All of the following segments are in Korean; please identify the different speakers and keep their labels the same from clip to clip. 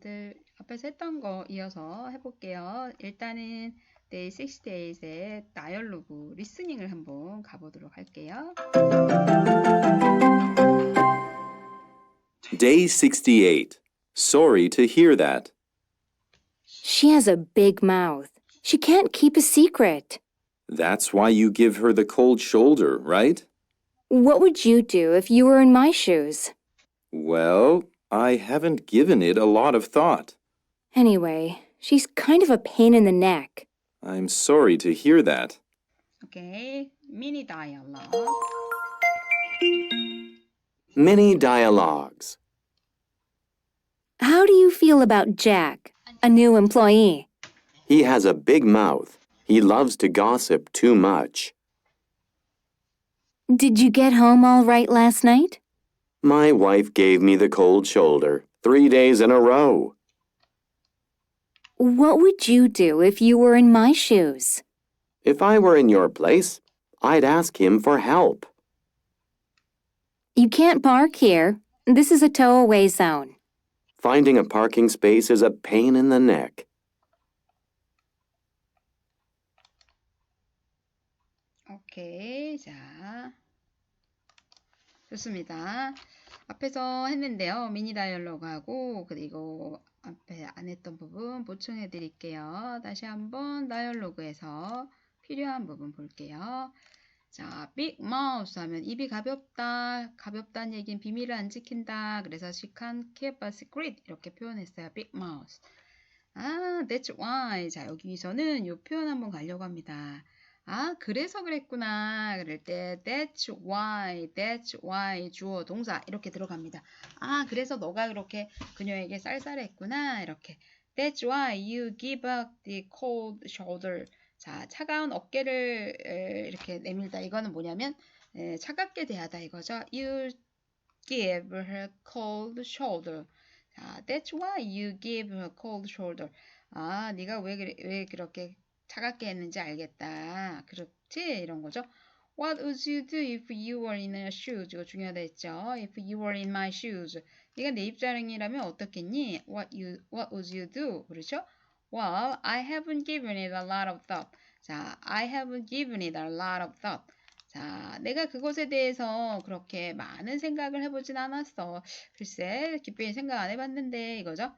Speaker 1: 들 앞에서 했던 거 이어서 해볼게요. 일단은 day 68의 다이얼로그 리스닝을 한번 가보도록 할게요.
Speaker 2: Day 68. Sorry to hear that.
Speaker 3: She has a big mouth. She can't keep a secret.
Speaker 2: That's why you give her the cold shoulder, right?
Speaker 3: What would you do if you were in my shoes?
Speaker 2: Well, I haven't given it a lot of thought.
Speaker 3: Anyway, she's kind of a pain in the neck.
Speaker 2: I'm sorry to hear that.
Speaker 1: Okay, mini dialogue.
Speaker 4: Mini dialogues.
Speaker 3: How do you feel about Jack, a new employee?
Speaker 4: He has a big mouth. He loves to gossip too much.
Speaker 3: Did you get home all right last night?
Speaker 4: My wife gave me the cold shoulder three days in a row.
Speaker 3: What would you do if you were in my shoes?
Speaker 4: If I were in your place, I'd ask him for help.
Speaker 3: You can't park here. This is a tow away zone.
Speaker 4: Finding a parking space is a pain in the neck.
Speaker 1: 오케이. 자. 좋습니다. 앞에서 했는데요. 미니 다이얼로그하고 그리고 앞에 안 했던 부분 보충해 드릴게요. 다시 한번 다이얼로그에서 필요한 부분 볼게요. 자, big mouse 하면 입이 가볍다. 가볍다는 얘기는 비밀을 안 지킨다. 그래서 she can't keep a secret 이렇게 표현했어요. big mouse. 아, that's why. 자, 여기서는 이 표현 한번 가려고 합니다. 아, 그래서 그랬구나. 그럴 때 that's why, that's why 주어 동사 이렇게 들어갑니다. 아, 그래서 너가 그렇게 그녀에게 쌀쌀했구나. 이렇게 that's why you give up the cold shoulder. 자, 차가운 어깨를 에, 이렇게 내밀다. 이거는 뭐냐면 에, 차갑게 대하다 이거죠. You give her cold shoulder. 자, that's why you give her cold shoulder. 아, 네가 왜, 왜 그렇게 차갑게 했는지 알겠다. 그렇지? 이런 거죠. What would you do if you were in a shoes? 이거 중요하다 했죠. If you were in my shoes. 네가 내 입자령이라면 어떻겠니? What you What would you do? 그렇죠? Well, I haven't given it a lot of thought. 자, I haven't given it a lot of thought. 자, 내가 그것에 대해서 그렇게 많은 생각을 해보진 않았어. 글쎄, 깊이 생각 안 해봤는데 이거죠.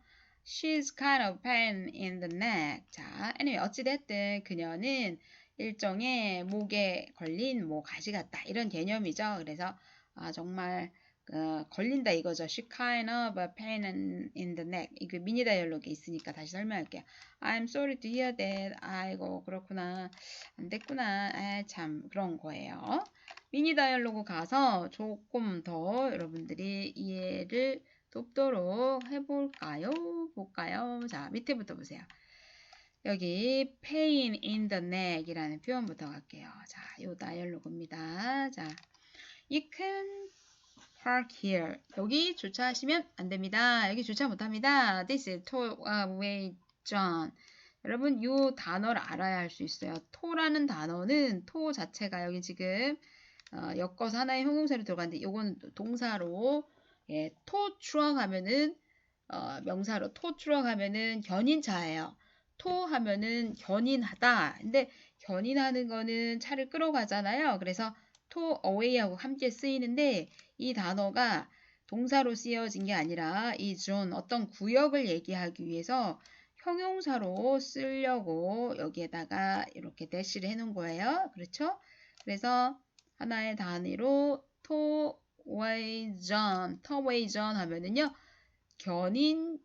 Speaker 1: She's kind of pain in the neck. 자, anyway, 어찌됐든 그녀는 일종의 목에 걸린 뭐 가시 같다 이런 개념이죠. 그래서 아, 정말 어, 걸린다 이거죠. She kind of a pain in the neck. 이거 미니 다이얼로그 있으니까 다시 설명할게요. I'm sorry to hear that. 아이고 그렇구나. 안 됐구나. 아, 참 그런 거예요. 미니 다이얼로그 가서 조금 더 여러분들이 이해를 돕도록 해볼까요? 볼까요? 자, 밑에부터 보세요. 여기 pain in the neck 이라는 표현부터 갈게요. 자, 요 다이얼로그입니다. 자, you can park here. 여기 주차하시면 안 됩니다. 여기 주차 못 합니다. This is tollway zone. 여러분, 요 단어를 알아야 할 수 있어요. 토라는 단어는 토 자체가 여기 지금 어, 엮어서 하나의 형용사로 들어갔는데 요건 동사로 예, 토 추억하면은 어, 명사로 토 추억하면은 견인차예요. 토 하면은 견인하다. 근데 견인하는 거는 차를 끌어가잖아요. 그래서 토 away하고 함께 쓰이는데 이 단어가 동사로 쓰여진 게 아니라 이 존 어떤 구역을 얘기하기 위해서 형용사로 쓰려고 여기에다가 이렇게 대시를 해놓은 거예요. 그렇죠? 그래서 하나의 단위로 토 웨이전, 터웨이전 하면은요, 견인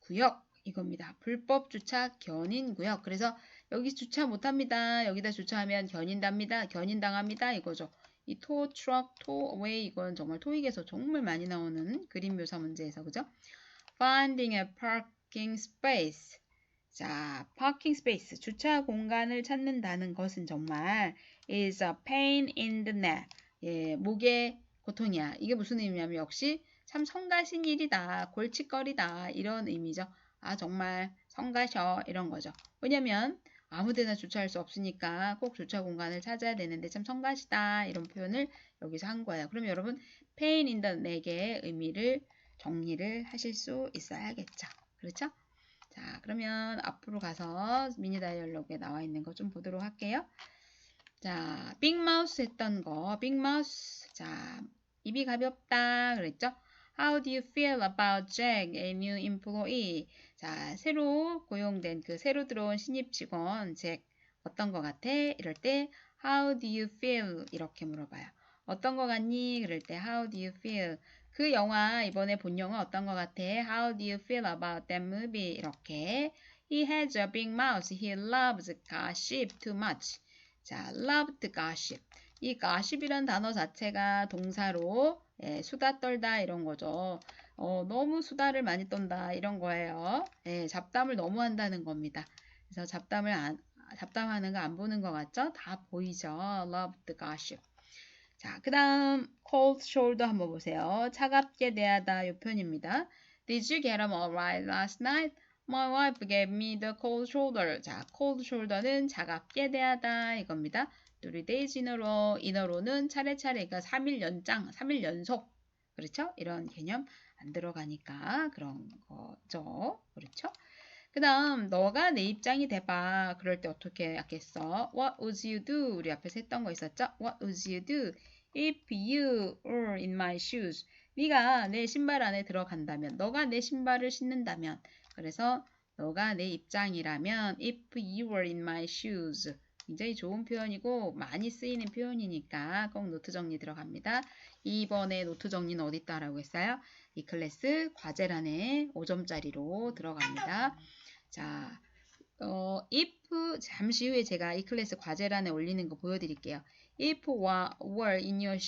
Speaker 1: 구역 이겁니다. 불법 주차 견인 구역. 그래서 여기 주차 못 합니다. 여기다 주차하면 견인답니다. 견인당합니다. 이거죠. 이 토, 트럭, 토, 웨이 이건 정말 토익에서 정말 많이 나오는 그림 묘사 문제에서 그죠? Finding a parking space. 자, parking space 주차 공간을 찾는다는 것은 정말 is a pain in the neck. 예, 목에 고통이야. 이게 무슨 의미냐면 역시 참 성가신 일이다. 골칫거리다. 이런 의미죠. 아 정말 성가셔 이런 거죠. 왜냐면 아무데나 주차할 수 없으니까 꼭 주차 공간을 찾아야 되는데 참 성가시다 이런 표현을 여기서 한 거예요. 그럼 여러분 pain in the neck의 의미를 정리를 하실 수 있어야겠죠. 그렇죠? 자, 그러면 앞으로 가서 미니 다이얼로그에 나와 있는 거 좀 보도록 할게요. 자, 빅마우스 했던 거, 빅마우스. 자, 입이 가볍다 그랬죠? How do you feel about Jack, a new employee? 자, 새로 고용된 그 새로 들어온 신입 직원 잭 어떤 거 같아? 이럴 때 How do you feel? 이렇게 물어봐요. 어떤 거 같니? 그럴 때 How do you feel? 그 영화 이번에 본 영화 어떤 거 같아? How do you feel about that movie? 이렇게 He has a big mouth. He loves gossip too much. 자, loved gossip. 이 gossip이란 단어 자체가 동사로 예, 수다 떨다 이런 거죠. 어, 너무 수다를 많이 떤다 이런 거예요. 예, 잡담을 너무 한다는 겁니다. 그래서 잡담을 안, 잡담하는 거 안 보는 것 같죠? 다 보이죠? loved gossip. 자, 그 다음 cold shoulder 한번 보세요. 차갑게 대하다 이 표현입니다. Did you get home alright last night? My wife gave me the cold shoulder. 자, cold shoulder는 차갑게 대하다 이겁니다. three days in a row, in a row는 차례차례, 그러니까 3일 연장, 3일 연속. 그렇죠? 이런 개념 안 들어가니까 그런 거죠. 그렇죠? 그 다음, 너가 내 입장이 돼봐. 그럴 때 어떻게 하겠어? What would you do? 우리 앞에서 했던 거 있었죠? What would you do if you were in my shoes? 네가 내 신발 안에 들어간다면, 너가 내 신발을 신는다면, 그래서 너가 내 입장이라면, if you were in my shoes. 굉장히 좋은 표현이고 많이 쓰이는 표현이니까 꼭 노트 정리 들어갑니다. 2번에 노트 정리는 어디 있다라고 했어요? 이 클래스 과제란에 5점짜리로 들어갑니다. 자, 어, if 잠시 후에 제가 이 클래스 과제란에 올리는 거 보여드릴게요. If were in your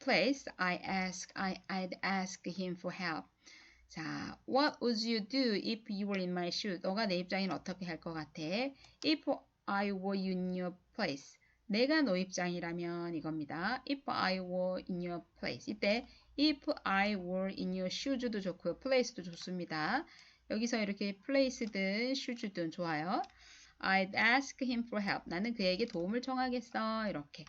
Speaker 1: place, I ask, I'd ask him for help. 자, what would you do if you were in my shoes? 너가 내 입장이면 어떻게 할 것 같아? If I were in your place. 내가 너 입장이라면 이겁니다. If I were in your place. 이때 if I were in your shoes도 좋고요. place도 좋습니다. 여기서 이렇게 place든 shoes든 좋아요. I'd ask him for help. 나는 그에게 도움을 청하겠어. 이렇게.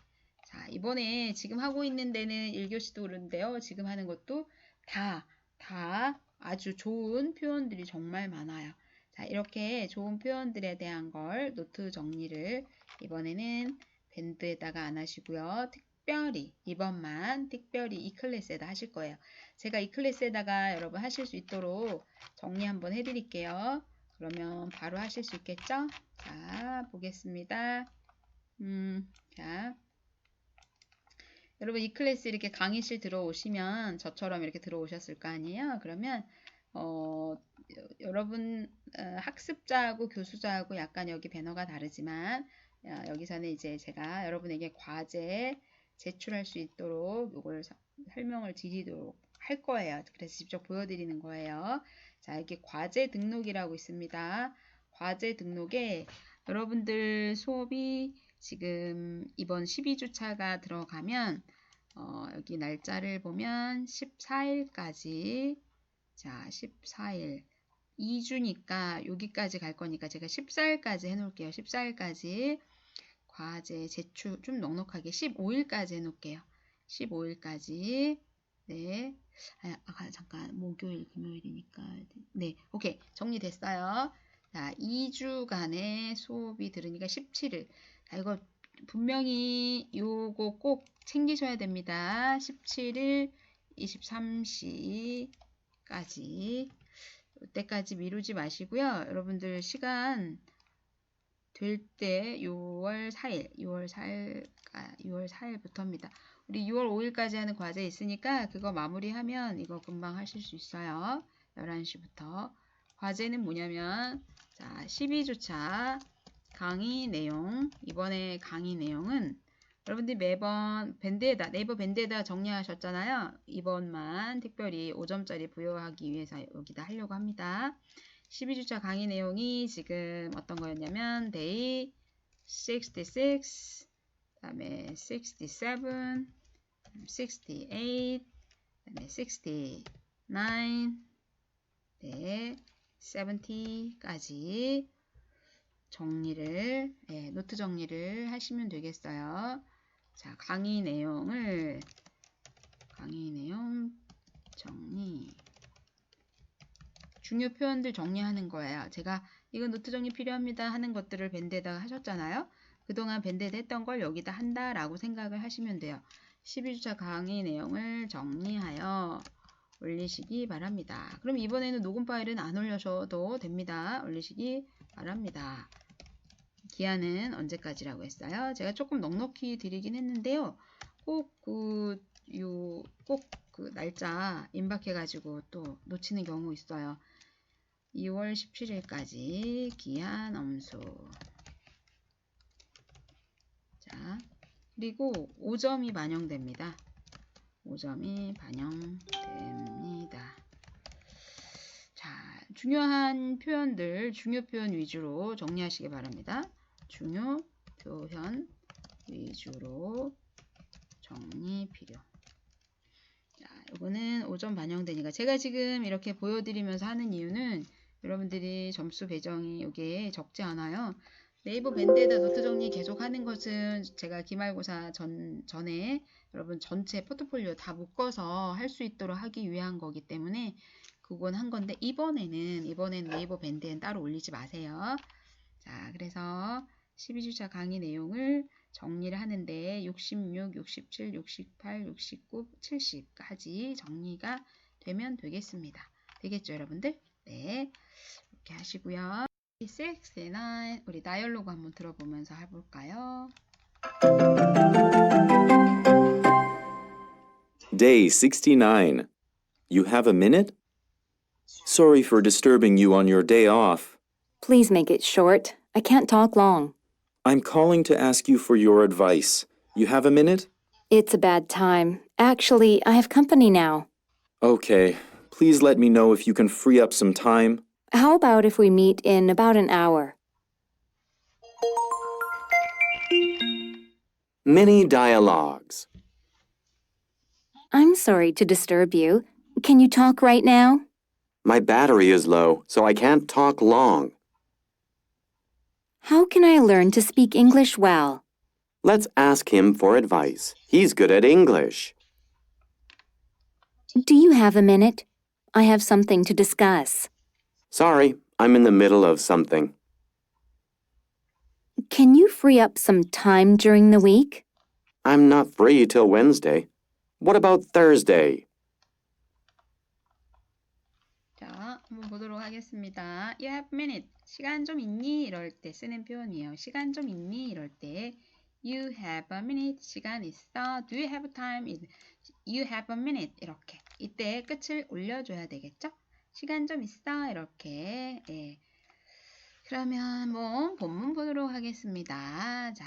Speaker 1: 자, 이번에 지금 하고 있는 데는 1교시도 그런데요. 지금 하는 것도 다, 다 아주 좋은 표현들이 정말 많아요. 자, 이렇게 좋은 표현들에 대한 걸 노트 정리를 이번에는 밴드에다가 안 하시고요. 특별히 이번만 특별히 이 클래스에다 하실 거예요. 제가 이 클래스에다가 여러분 하실 수 있도록 정리 한번 해드릴게요. 그러면 바로 하실 수 있겠죠? 자, 보겠습니다. 음, 자. 여러분 이 클래스 이렇게 강의실 들어오시면 저처럼 이렇게 들어오셨을 거 아니에요? 그러면 어, 여러분 어, 학습자하고 교수자하고 약간 여기 배너가 다르지만 어, 여기서는 이제 제가 여러분에게 과제 제출할 수 있도록 이걸 서- 설명을 드리도록 할 거예요. 그래서 직접 보여드리는 거예요. 자, 여기 과제 등록이라고 있습니다. 과제 등록에 여러분들 수업이 지금 이번 12주차가 들어가면 어, 여기 날짜를 보면 14일까지 자, 14일 2주니까 여기까지 갈 거니까 제가 14일까지 해놓을게요. 14일까지 과제 제출 좀 넉넉하게 15일까지 해놓을게요. 15일까지 네. 아, 아, 잠깐 목요일 금요일이니까 네 오케이 정리됐어요. 자 2주간의 수업이 들으니까 17일 자 이거 분명히 요거 꼭 챙기셔야 됩니다. 17일 23시까지 이때까지 미루지 마시고요. 여러분들 시간 될 때 6월 4일, 6월 4일, 아, 6월 4일부터입니다. 우리 6월 5일까지 하는 과제 있으니까 그거 마무리하면 이거 금방 하실 수 있어요. 11시부터. 과제는 뭐냐면 자, 12주차 강의 내용. 이번에 강의 내용은 여러분들이 매번 밴드에다 네이버 밴드에다 정리하셨잖아요. 이번만 특별히 5점짜리 부여하기 위해서 여기다 하려고 합니다. 12주차 강의 내용이 지금 어떤 거였냐면 day 66, 그다음에 67, 68, 그다음에 69, 네, 70까지 정리를 예, 노트 정리를 하시면 되겠어요. 자, 강의 내용을 강의 내용 정리 중요 표현들 정리하는 거예요. 제가 이거 노트 정리 필요합니다 하는 것들을 밴드에다가 하셨잖아요. 그동안 밴드에다 했던 걸 여기다 한다라고 생각을 하시면 돼요. 12주차 강의 내용을 정리하여 올리시기 바랍니다. 그럼 이번에는 녹음 파일은 안 올려셔도 됩니다. 올리시기 바랍니다. 기한은 언제까지라고 했어요? 제가 조금 넉넉히 드리긴 했는데요. 꼭 그, 요, 꼭 그 날짜 임박해가지고 또 놓치는 경우 있어요. 2월 17일까지 기한 엄수. 자, 그리고 5점이 반영됩니다. 5점이 반영됩니다. 자, 중요한 표현들, 중요 표현 위주로 정리하시기 바랍니다. 중요 표현 위주로 정리 필요. 자, 이거는 5점 반영되니까 제가 지금 이렇게 보여드리면서 하는 이유는 여러분들이 점수 배정이 이게 적지 않아요. 네이버 밴드에다 노트 정리 계속 하는 것은 제가 기말고사 전, 전에 여러분 전체 포트폴리오 다 묶어서 할 수 있도록 하기 위한 거기 때문에 그건 한 건데 이번에는 이번엔 네이버 밴드엔 따로 올리지 마세요. 자, 그래서 12주차 강의 내용을 정리를 하는데 66, 67, 68, 69, 70까지 정리가 되면 되겠습니다. 되겠죠, 여러분들? 네. 이렇게 하시고요. 6, 9 우리 다이얼로그 한번 들어보면서 해볼까요?
Speaker 2: Day 69. You have a minute? Sorry for disturbing you on your day off.
Speaker 3: Please make it short. I can't talk long.
Speaker 2: I'm calling to ask you for your advice. You have a minute?
Speaker 3: It's a bad time. Actually, I have company now.
Speaker 2: Okay. Please let me know if you can free up some time.
Speaker 3: How about if we meet in about an hour?
Speaker 4: Mini dialogues.
Speaker 3: I'm sorry to disturb you. Can you talk right now?
Speaker 4: My battery is low, so I can't talk long.
Speaker 3: How can I learn to speak English well?
Speaker 4: Let's ask him for advice. He's good at English.
Speaker 3: Do you have a minute? I have something to discuss.
Speaker 4: Sorry, I'm in the middle of something.
Speaker 3: Can you free up some time during the week?
Speaker 4: I'm not free till Wednesday. What about Thursday?
Speaker 1: 자, 한번 보도록 하겠습니다. You have minute. 시간 좀 있니? 이럴 때 쓰는 표현이에요. 시간 좀 있니? 이럴 때 You have a minute. 시간 있어. Do you have time? You have a minute. 이렇게. 이때 끝을 올려줘야 되겠죠? 시간 좀 있어. 이렇게. 예. 그러면 뭐 본문 보도록 하겠습니다. 자,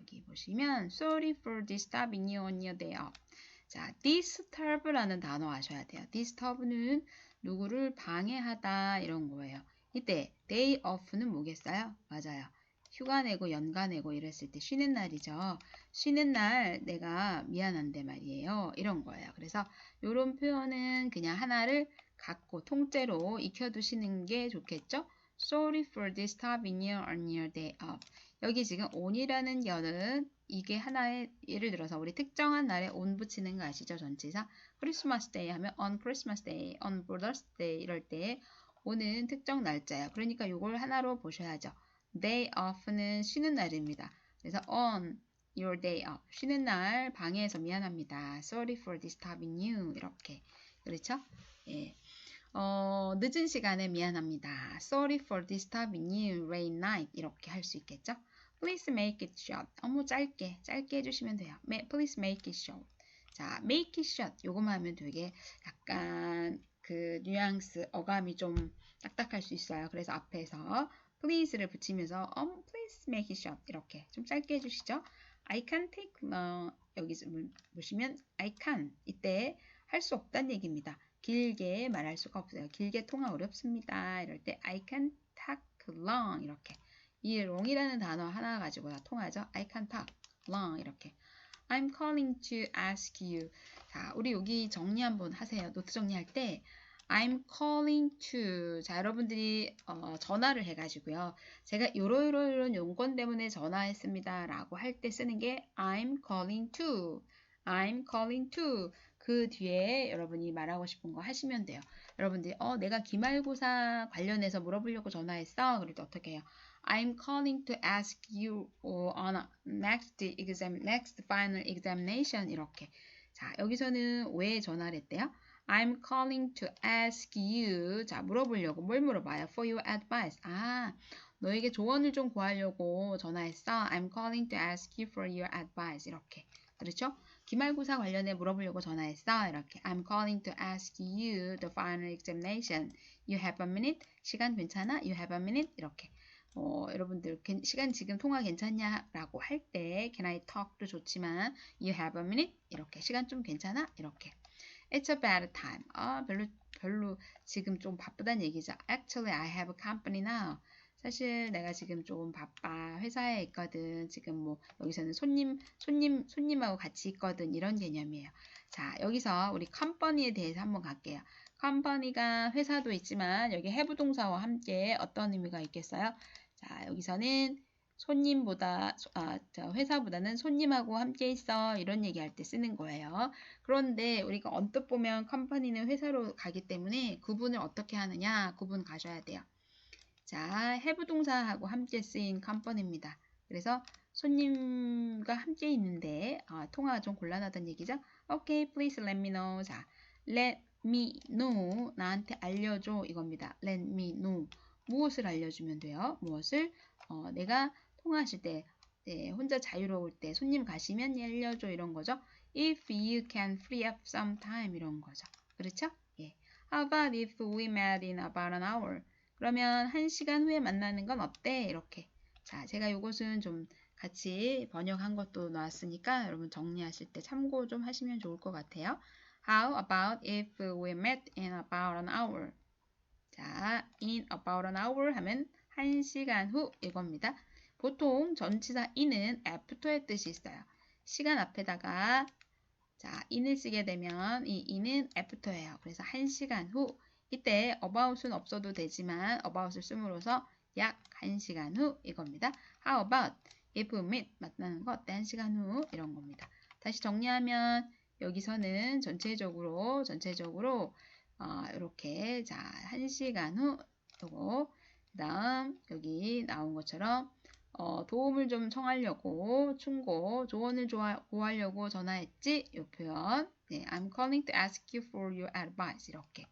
Speaker 1: 여기 보시면 Sorry for disturbing you on your day off. 자, disturb라는 단어 아셔야 돼요. disturb는 누구를 방해하다 이런 거예요. 이때 day off는 뭐겠어요? 맞아요. 휴가 내고 연가 내고 이랬을 때 쉬는 날이죠. 쉬는 날 내가 미안한데 말이에요. 이런 거예요. 그래서 이런 표현은 그냥 하나를 갖고 통째로 익혀두시는 게 좋겠죠. Sorry for disturbing you on your day off. 여기 지금 on이라는 견은 이게 하나의 예를 들어서 우리 특정한 날에 on 붙이는 거 아시죠? 전치사. 크리스마스 데이 하면 on Christmas day, on Mother's day 이럴 때 on은 특정 날짜예요. 그러니까 이걸 하나로 보셔야죠. day off는 쉬는 날입니다. 그래서 on your day off 쉬는 날 방해해서 미안합니다. Sorry for disturbing you 이렇게 그렇죠? 예. 어, 늦은 시간에 미안합니다. Sorry for disturbing you late night 이렇게 할 수 있겠죠? Please make it short. 너무 짧게 짧게 해주시면 돼요. Please make it short. 자, make it short. 요거만 하면 되게 약간 그 뉘앙스, 어감이 좀 딱딱할 수 있어요. 그래서 앞에서 please를 붙이면서 um, please make it short 이렇게 좀 짧게 해주시죠. I can take long. 여기 보시면 I can 이때 할 수 없다는 얘기입니다. 길게 말할 수가 없어요. 길게 통화 어렵습니다. 이럴 때 I can talk long 이렇게 이 long이라는 단어 하나 가지고 다 통하죠. I can talk long 이렇게 I'm calling to ask you. 자, 우리 여기 정리 한번 하세요. 노트 정리할 때 I'm calling to. 자, 여러분들이 어, 전화를 해가지고요. 제가 요러요러요런 용건 때문에 전화했습니다. 라고 할 때 쓰는 게 I'm calling to. I'm calling to. 그그 뒤에 여러분이 말하고 싶은 거 하시면 돼요. 여러분들이 어 내가 기말고사 관련해서 물어보려고 전화했어. 때 어떻게 해요? I'm calling to ask you on next exam, next final examination 이렇게. 자 여기서는 왜 전화를 했대요? I'm calling to ask you. 자 물어보려고 뭘 물어봐요? For your advice. 아 너에게 조언을 좀 구하려고 전화했어. I'm calling to ask you for your advice. 이렇게. 그렇죠? 기말고사 관련해 물어보려고 전화했어. 이렇게. I'm calling to ask you the final examination. You have a minute? 시간 괜찮아? You have a minute? 이렇게. 어, 여러분들 괜- 시간 지금 통화 괜찮냐라고 할 때 can I talk도 좋지만 you have a minute? 이렇게 시간 좀 괜찮아? 이렇게. It's a bad time. 아, 별로 별로 지금 좀 바쁘다는 얘기죠. Actually, I have a company now. 사실 내가 지금 좀 바빠. 회사에 있거든. 지금 뭐 여기서는 손님 손님 손님하고 같이 있거든. 이런 개념이에요. 자, 여기서 우리 컴퍼니에 대해서 한번 갈게요. 컴퍼니가 회사도 있지만 여기 have 동사와 함께 어떤 의미가 있겠어요? 자, 여기서는 손님보다 아, 저 회사보다는 손님하고 함께 있어 이런 얘기할 때 쓰는 거예요. 그런데 우리가 언뜻 보면 컴퍼니는 회사로 가기 때문에 구분을 어떻게 하느냐 구분 가셔야 돼요. 자, have 동사하고 함께 쓰인 컴퍼니입니다. 그래서 손님과 함께 있는데 아, 통화가 좀 곤란하다는 얘기죠. Okay, please let me know. 자, let me know 나한테 알려줘 이겁니다. let me know 무엇을 알려주면 돼요? 무엇을 어, 내가 통화하실 때 네, 혼자 자유로울 때 손님 가시면 알려줘 이런 거죠. If you can free up some time 이런 거죠. 그렇죠? 예. How about if we met in about an hour? 그러면 한 시간 후에 만나는 건 어때? 이렇게. 자, 제가 이것은 좀 같이 번역한 것도 나왔으니까 여러분 정리하실 때 참고 좀 하시면 좋을 것 같아요. How about if we met in about an hour? 자, in about an hour 하면 한 시간 후 이겁니다. 보통 전치사 in은 after의 뜻이 있어요. 시간 앞에다가 자, in을 쓰게 되면 이 in은 after예요. 그래서 한 시간 후 이때 about은 없어도 되지만 about을 씀으로써 약한 시간 후 이겁니다. How about if we meet 만나는 거 어때? 한 시간 후 이런 겁니다. 다시 정리하면 여기서는 전체적으로 전체적으로 어, 이렇게 자, 한 시간 후 요거 그다음 여기 나온 것처럼 어, 도움을 좀 청하려고 충고 조언을 구하려고 전화했지? 이 표현. 네, I'm calling to ask you for your advice. 이렇게.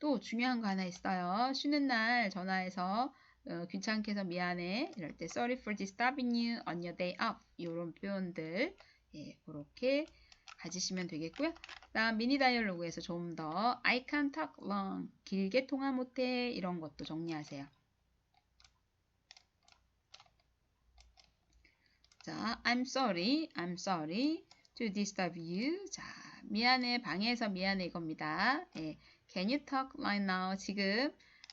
Speaker 1: 또 중요한 거 하나 있어요. 쉬는 날 전화해서 어, 귀찮게 해서 미안해. 이럴 때 sorry for disturbing you on your day off. 이런 표현들. 예, 그렇게 가지시면 되겠고요. 다음 미니 다이얼로그에서 좀 더 I can't talk long 길게 통화 못해 이런 것도 정리하세요. 자, I'm sorry, I'm sorry to disturb you. 자, 미안해, 방해해서 미안해 이겁니다. 예, Can you talk right now? 지금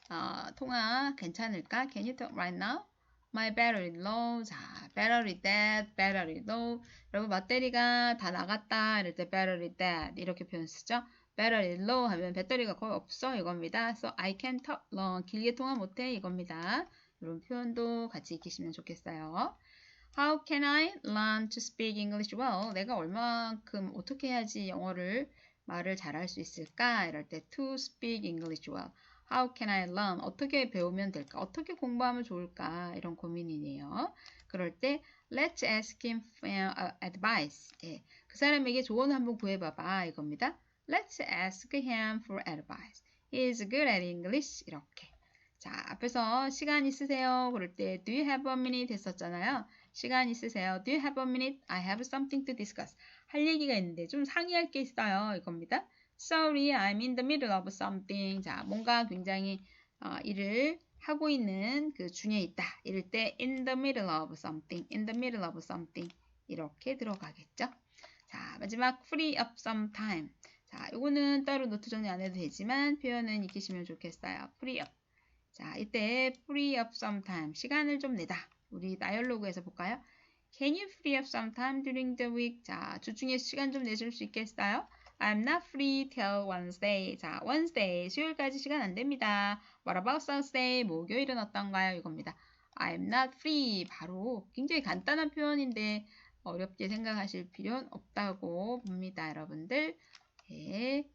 Speaker 1: 어, 통화 괜찮을까? Can you talk right now? My battery low. 자, battery dead, battery low. 여러분 배터리가 다 나갔다 이럴 때 battery dead 이렇게 표현 쓰죠. battery low 하면 배터리가 거의 없어 이겁니다. So I can talk long 길게 통화 못해 이겁니다. 이런 표현도 같이 익히시면 좋겠어요. How can I learn to speak English well? 내가 얼마만큼 어떻게 해야지 영어를 말을 잘할 수 있을까? 이럴 때 to speak English well. How can I learn? 어떻게 배우면 될까? 어떻게 공부하면 좋을까? 이런 고민이네요. 그럴 때 Let's ask him for uh, advice. 예, 그 사람에게 조언 한번 구해봐봐 이겁니다. Let's ask him for advice. He is good at English. 이렇게. 자, 앞에서 시간 있으세요? 그럴 때 Do you have a minute? 했었잖아요. 시간 있으세요? Do you have a minute? I have something to discuss. 할 얘기가 있는데 좀 상의할 게 있어요. 이겁니다. Sorry, I'm in the middle of something. 자, 뭔가 굉장히 어, 일을 하고 있는 그 중에 있다. 이럴 때 in the middle of something, in the middle of something 이렇게 들어가겠죠. 자, 마지막 free up some time. 자, 이거는 따로 노트 정리 안 해도 되지만 표현은 익히시면 좋겠어요. free up. 자, 이때 free up some time. 시간을 좀 내다. 우리 다이얼로그에서 볼까요? Can you free up some time during the week? 자, 주중에 시간 좀 내줄 수 있겠어요? I'm not free till Wednesday. 자, Wednesday, 수요일까지 시간 안 됩니다. What about Thursday? 목요일은 어떤가요? 이겁니다. I'm not free. 바로 굉장히 간단한 표현인데 어렵게 생각하실 필요는 없다고 봅니다, 여러분들. 네.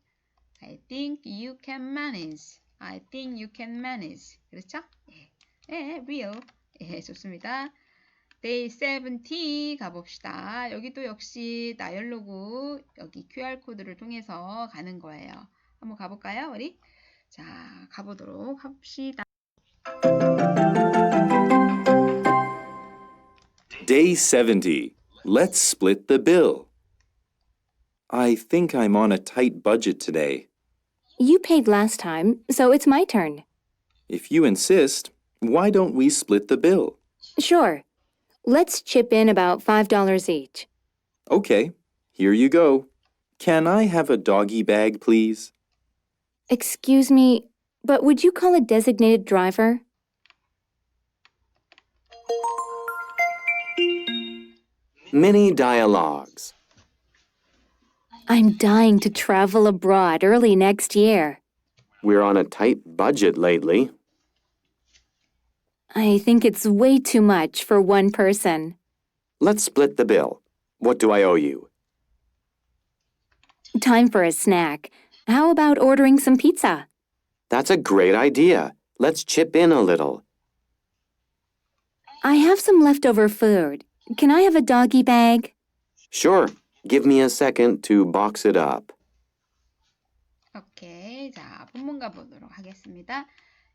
Speaker 1: I think you can manage. I think you can manage. 그렇죠? 예. 예, real. 예, 좋습니다. Day 70 가봅시다. 여기도 역시 다이얼로그 여기 QR코드를 통해서 가는 거예요. 한번 가볼까요, 우리? 자, 가보도록 합시다.
Speaker 2: Day 70. Let's split the bill. I think I'm on a tight budget today.
Speaker 3: You paid last time, so it's my turn.
Speaker 2: If you insist, why don't we split the bill?
Speaker 3: Sure. Let's chip in about $5 each.
Speaker 2: Okay, here you go. Can I have a doggy bag, please?
Speaker 3: Excuse me, but would you call a designated driver?
Speaker 4: Mini dialogues.
Speaker 3: I'm dying to travel abroad early next year.
Speaker 4: We're on a tight budget lately.
Speaker 3: I think it's way too much for one person.
Speaker 4: Let's split the bill. What do I owe you?
Speaker 3: Time for a snack. How about ordering some pizza?
Speaker 4: That's a great idea. Let's chip in a little.
Speaker 3: I have some leftover food. Can I have a doggy bag?
Speaker 4: Sure. Give me a second to box it up.
Speaker 1: 오케이. 자, 본문 가보도록 하겠습니다.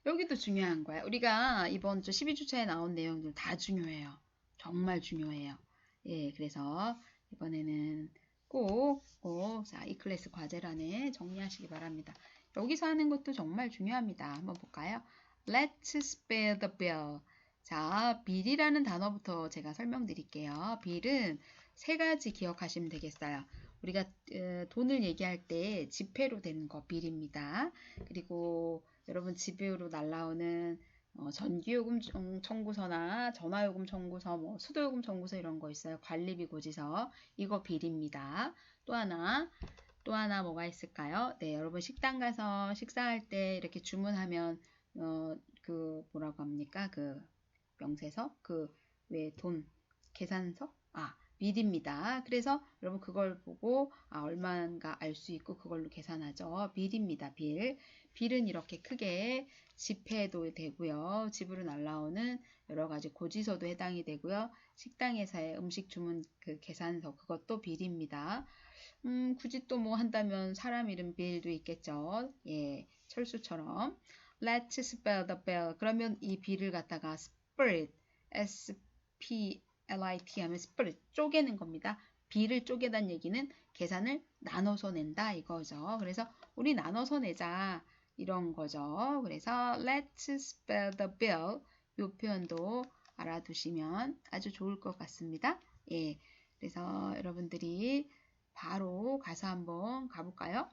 Speaker 1: 여기도 중요한 거야. 우리가 이번 주 12주차에 나온 내용들 다 중요해요. 정말 중요해요. 예, 그래서 이번에는 꼭, 꼭, 자, 이 클래스 과제란에 정리하시기 바랍니다. 여기서 하는 것도 정말 중요합니다. 한번 볼까요? Let's spell the bill. 자, bill이라는 단어부터 제가 설명드릴게요. bill은 세 가지 기억하시면 되겠어요. 우리가 어, 돈을 얘기할 때 지폐로 되는 거 bill입니다. 그리고 여러분 집으로 날라오는 어, 전기요금 청- 청구서나 전화요금 청구서, 뭐 수도요금 청구서 이런 거 있어요. 관리비 고지서 이거 빌입니다. 또 하나 또 하나 뭐가 있을까요? 네, 여러분 식당 가서 식사할 때 이렇게 주문하면 어, 그 뭐라고 합니까? 그 명세서 그 왜 돈 계산서 아 빌입니다. 그래서 여러분 그걸 보고 아 얼마인가 알 수 있고 그걸로 계산하죠. 빌입니다. 빌. 빌은 이렇게 크게 지폐도 되고요. 집으로 날라오는 여러 가지 고지서도 해당이 되고요. 식당에서의 음식 주문 그 계산서 그것도 빌입니다. 음, 굳이 또 뭐 한다면 사람 이름 빌도 있겠죠. 예, 철수처럼. Let's spell the bill. 그러면 이 빌을 갖다가 split, S P L I T 하면 split 쪼개는 겁니다. 빌을 쪼개단 얘기는 계산을 나눠서 낸다 이거죠. 그래서 우리 나눠서 내자 이런 거죠. 그래서 let's spell the bill 이 표현도 알아두시면 아주 좋을 것 같습니다. 예, 그래서 여러분들이 바로 가서 한번 가볼까요?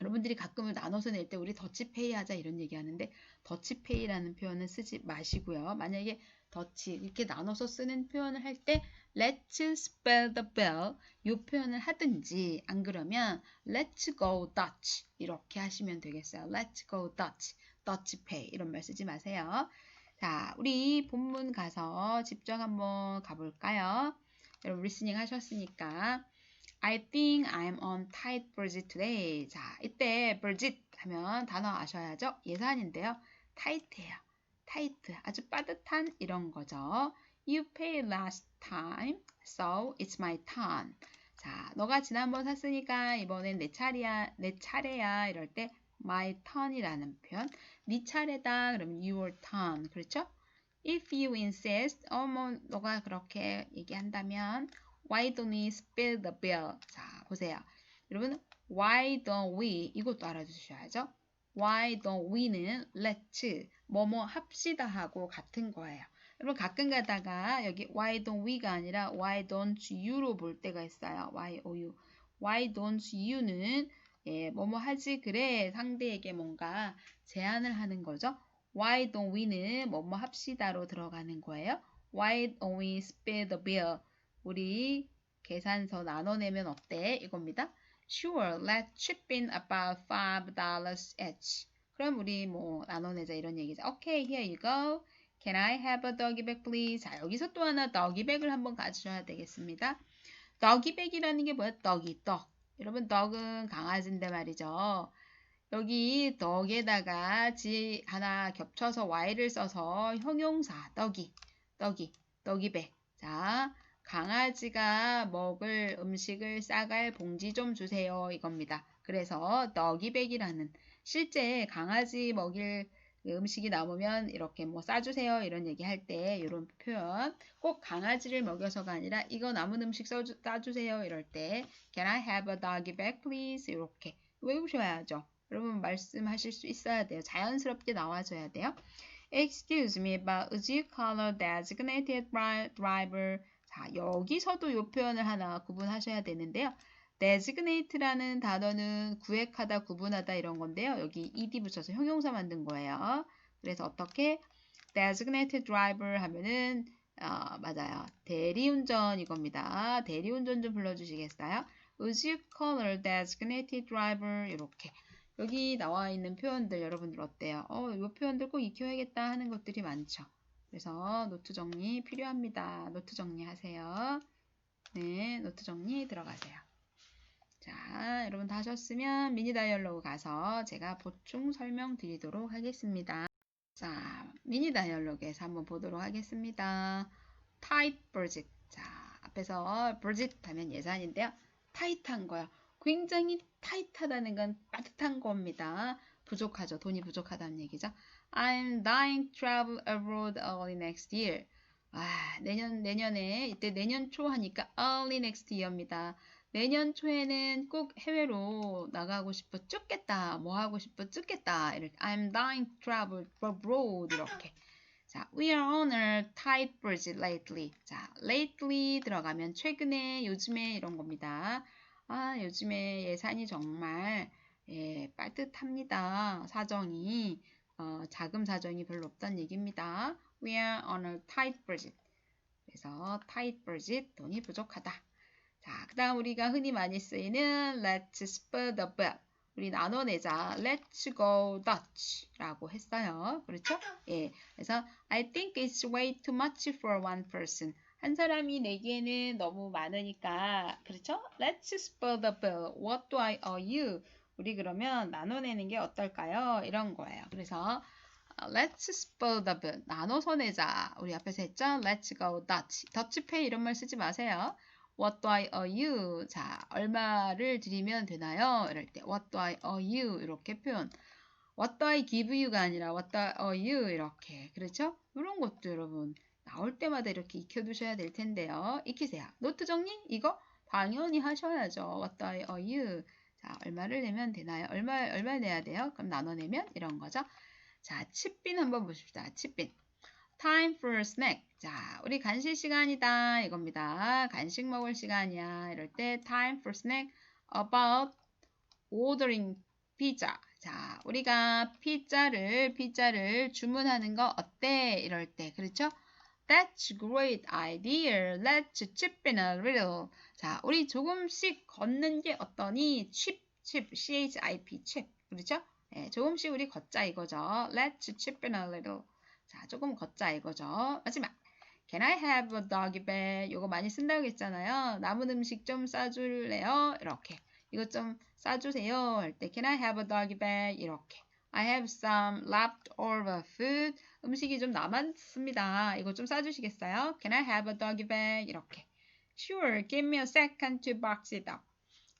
Speaker 1: 여러분들이 가끔은 나눠서 낼 때 우리 더치페이 하자 이런 얘기 하는데 더치페이라는 표현은 쓰지 마시고요. 만약에 더치 이렇게 나눠서 쓰는 표현을 할 때 let's spell the bill 이 표현을 하든지 안 그러면 let's go Dutch 이렇게 하시면 되겠어요. let's go Dutch, Dutch pay 이런 말 쓰지 마세요. 자, 우리 본문 가서 직접 한번 가볼까요? 여러분 리스닝 하셨으니까 I think I'm on tight budget today. 자, 이때 budget 하면 단어 아셔야죠? 예산인데요. tight해요. Tight. 아주 빠듯한 이런 거죠. You paid last time, so it's my turn. 자, 너가 지난번 샀으니까 이번엔 내 차례야, 내 차례야 이럴 때 my turn이라는 표현. 네 차례다 그러면 your turn. 그렇죠? If you insist, 어머 너가 그렇게 얘기한다면 Why don't we split the bill? 자, 보세요. 여러분, why don't we? 이것도 알아주셔야죠. Why don't we는 let's, 뭐뭐 합시다 하고 같은 거예요. 여러분, 가끔 가다가 여기 why don't we가 아니라 why don't you로 볼 때가 있어요. why o you. why don't you는 예, 뭐뭐 하지 그래 상대에게 뭔가 제안을 하는 거죠. why don't we는 뭐뭐 합시다로 들어가는 거예요. why don't we split the bill? 우리 계산서 나눠내면 어때? 이겁니다. Sure, let's chip in about five dollars each. 그럼 우리 뭐 나눠내자 이런 얘기죠. Okay, here you go. Can I have a doggy bag, please? 자, 여기서 또 하나 doggy bag을 한번 가져야 되겠습니다. doggy bag이라는 게 뭐야? 떡이 떡. 여러분 dog은 강아지인데 말이죠. 여기 dog에다가 지 하나 겹쳐서 y를 써서 형용사 떡이 떡이 떡이배 자 강아지가 먹을 음식을 싸갈 봉지 좀 주세요 이겁니다. 그래서 떡이백이라는 실제 강아지 먹일 그 음식이 남으면 이렇게 뭐 싸주세요 이런 얘기 할 때 이런 표현 꼭 강아지를 먹여서가 아니라 이거 남은 음식 써주, 싸주세요 이럴 때 Can I have a doggy bag please 이렇게 외우셔야죠. 여러분 말씀하실 수 있어야 돼요. 자연스럽게 나와줘야 돼요. Excuse me, but would you call a designated dri- driver? 자, 여기서도 이 표현을 하나 구분하셔야 되는데요. Designate라는 단어는 구획하다, 구분하다 이런 건데요. 여기 ed 붙여서 형용사 만든 거예요. 그래서 어떻게 designated driver 하면은 어, 맞아요. 대리운전 이겁니다. 대리운전 좀 불러주시겠어요? Would you call a designated driver? 이렇게 여기 나와 있는 표현들 여러분들 어때요? 어, 이 표현들 꼭 익혀야겠다 하는 것들이 많죠. 그래서 노트 정리 필요합니다. 노트 정리하세요. 네, 노트 정리 들어가세요. 자, 여러분 다 하셨으면 미니 다이얼로그 가서 제가 보충 설명 드리도록 하겠습니다. 자, 미니 다이얼로그에서 한번 보도록 하겠습니다. 타이트 버짓. 자, 앞에서 버짓 하면 예산인데요. 타이트한 거요. 굉장히 타이트하다는 건 빠듯한 겁니다. 부족하죠. 돈이 부족하다는 얘기죠. I'm dying to travel abroad early next year. 아, 내년, 내년에, 이때 내년 초 하니까 early next year입니다. 내년 초에는 꼭 해외로 나가고 싶어 죽겠다. 뭐 하고 싶어 죽겠다. 이렇게 I'm dying to travel abroad 이렇게. 자, we are on a tight budget lately. 자, lately 들어가면 최근에, 요즘에 이런 겁니다. 아, 요즘에 예산이 정말 예, 빠듯합니다. 사정이 어, 자금 사정이 별로 없다는 얘기입니다. We are on a tight budget. 그래서 tight budget 돈이 부족하다. 자, 그 다음 우리가 흔히 많이 쓰이는 let's split the bill. 우리 나눠내자. Let's go Dutch라고 했어요. 그렇죠? 예. 그래서 I think it's way too much for one person. 한 사람이 내기에는 너무 많으니까 그렇죠? Let's split the bill. What do I owe you? 우리 그러면 나눠내는 게 어떨까요? 이런 거예요. 그래서 어, Let's split the bill. 나눠서 내자. 우리 앞에서 했죠? Let's go Dutch. 더치페이 이런 말 쓰지 마세요. What do I owe you? 자, 얼마를 드리면 되나요? 이럴 때 What do I owe you? 이렇게 표현. What do I give you가 아니라 What do I owe you? 이렇게. 그렇죠? 이런 것도 여러분 나올 때마다 이렇게 익혀두셔야 될 텐데요. 익히세요. 노트 정리? 이거 당연히 하셔야죠. What do I owe you? 자, 얼마를 내면 되나요? 얼마, 얼마 내야 돼요? 그럼 나눠내면 이런 거죠. 자, 칩빈 한번 보십시다. 칩빈. Time for snack. 자, 우리 간식 시간이다. 이겁니다. 간식 먹을 시간이야. 이럴 때 time for snack about ordering pizza. 자, 우리가 피자를, 피자를 주문하는 거 어때? 이럴 때. 그렇죠? That's great idea. Let's chip in a little. 자, 우리 조금씩 걷는 게 어떠니? chip, chip, C-H-I-P, chip. 그렇죠? 네, 조금씩 우리 걷자 이거죠. Let's chip in a little. 자, 조금 걷자 이거죠. 마지막. Can I have a doggy bag? 요거 많이 쓴다고 했잖아요. 남은 음식 좀 싸줄래요? 이렇게. 이것 좀 싸주세요. 할 때 Can I have a doggy bag? 이렇게. I have some leftover food. 음식이 좀 남았습니다. 이거 좀 싸주시겠어요? Can I have a doggy bag? 이렇게. Sure, give me a second to box it up.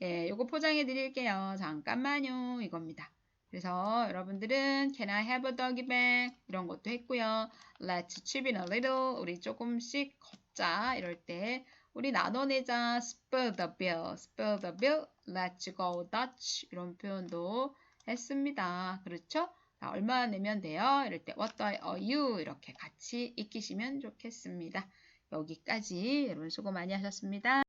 Speaker 1: 예, 요거 포장해 드릴게요. 잠깐만요. 이겁니다. 그래서 여러분들은 Can I have a doggy bag? 이런 것도 했고요. Let's chip in a little. 우리 조금씩 걷자. 이럴 때 우리 나눠내자. Split the bill. Split the bill. Let's go Dutch. 이런 표현도 했습니다. 그렇죠? 자, 얼마 내면 돼요? 이럴 때 What do I owe you? 이렇게 같이 익히시면 좋겠습니다. 여기까지 여러분 수고 많이 하셨습니다.